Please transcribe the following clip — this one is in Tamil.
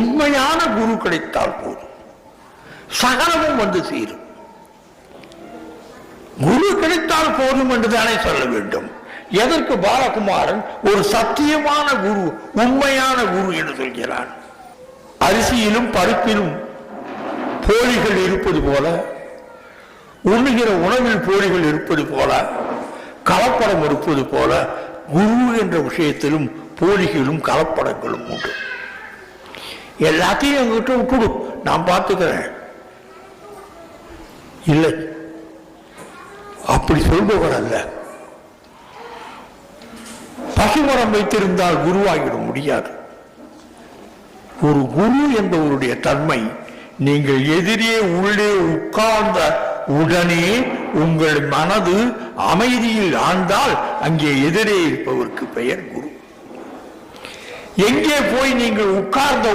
உண்மையான குரு கிடைத்தால் போதும். சகலமும் வந்து சேரும். குரு கிடைத்தால் போதும் என்றுதானே சொல்ல வேண்டும். எதற்கு பாலகுமாரன் ஒரு சத்தியமான குரு உண்மையான குரு என்று சொல்கிறான். அரிசியிலும் பருப்பிலும் போலிகள் இருப்பது போல உண்ணுகிற உணவில் போலிகள் இருப்பது போல கலப்படம் இருப்பது போல குரு என்ற விஷயத்திலும் போலிகளும் கலப்படங்களும் உண்டு. எல்லாத்தையும் எங்கிட்ட விட்டுடு நான் பார்த்துக்கிறேன். இல்லை. அப்படி சொல்பவர் அல்ல. பசுமரம் வைத்திருந்தால் குருவாகிட முடியாது. ஒரு குரு என்பவருடைய தன்மை நீங்கள் எதிரே உள்ளே உட்கார்ந்த உடனே உங்கள் மனது அமைதியில் ஆழ்ந்தால் அங்கே எதிரே இருப்பவருக்கு பெயர் குரு. எங்கே போய் நீங்கள் உட்கார்ந்த